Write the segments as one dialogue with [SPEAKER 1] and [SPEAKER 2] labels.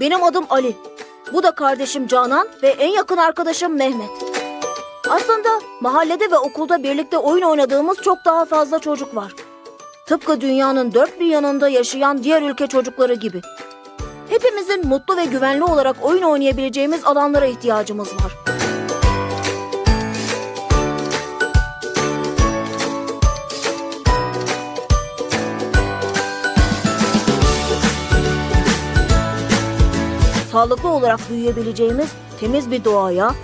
[SPEAKER 1] Benim adım Ali. Bu da kardeşim Canan ve en yakın arkadaşım Mehmet. Aslında mahallede ve okulda birlikte oyun oynadığımız çok daha fazla çocuk var. Tıpkı dünyanın dört bir yanında yaşayan diğer ülke çocukları gibi. Hepimizin mutlu ve güvenli olarak oyun oynayabileceğimiz alanlara ihtiyacımız var. Sağlıklı olarak büyüyebileceğimiz temiz bir doğaya,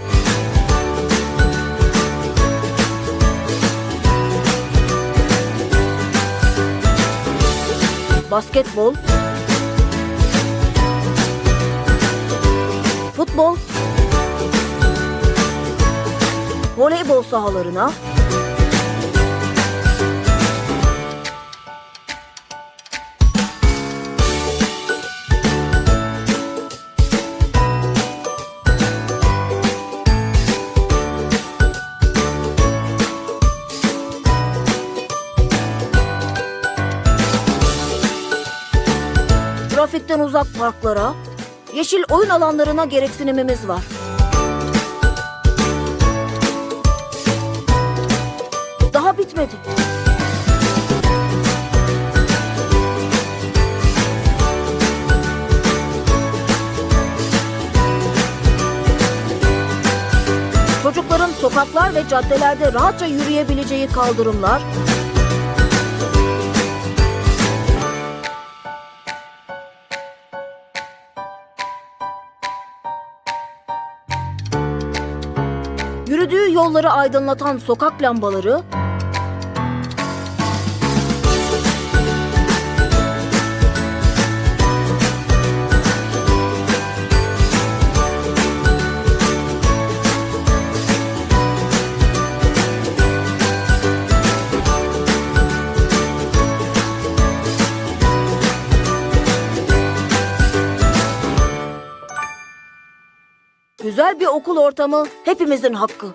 [SPEAKER 1] basketbol, futbol, voleybol sahalarına, trafikten uzak parklara, yeşil oyun alanlarına gereksinimimiz var. Daha bitmedi. Çocukların sokaklar ve caddelerde rahatça yürüyebileceği kaldırımlar, yürüdüğü yolları aydınlatan sokak lambaları, güzel bir okul ortamı hepimizin hakkı.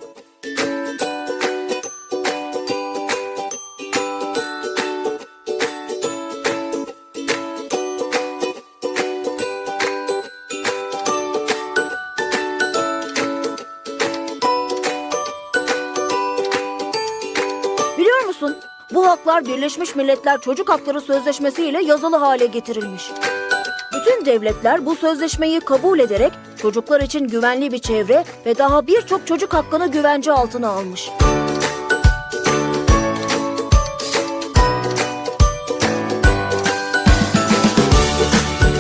[SPEAKER 1] Biliyor musun? Bu haklar Birleşmiş Milletler Çocuk Hakları Sözleşmesi ile yazılı hale getirilmiş. Bütün devletler bu sözleşmeyi kabul ederek çocuklar için güvenli bir çevre ve daha birçok çocuk hakkını güvence altına almış.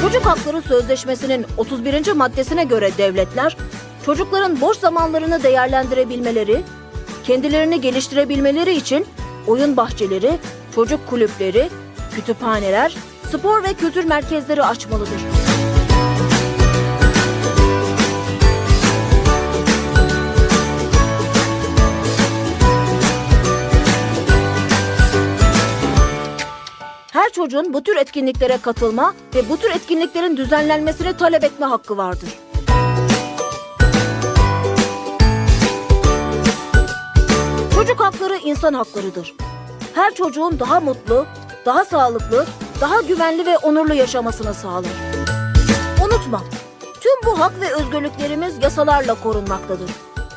[SPEAKER 1] Çocuk Hakları Sözleşmesi'nin 31. maddesine göre devletler çocukların boş zamanlarını değerlendirebilmeleri, kendilerini geliştirebilmeleri için oyun bahçeleri, çocuk kulüpleri, kütüphaneler, spor ve kültür merkezleri açmalıdır. Çocuğun bu tür etkinliklere katılma ve bu tür etkinliklerin düzenlenmesini talep etme hakkı vardır. Çocuk hakları insan haklarıdır. Her çocuğun daha mutlu, daha sağlıklı, daha güvenli ve onurlu yaşamasını sağlar. Unutma, tüm bu hak ve özgürlüklerimiz yasalarla korunmaktadır.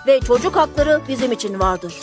[SPEAKER 1] Ve çocuk hakları bizim için vardır.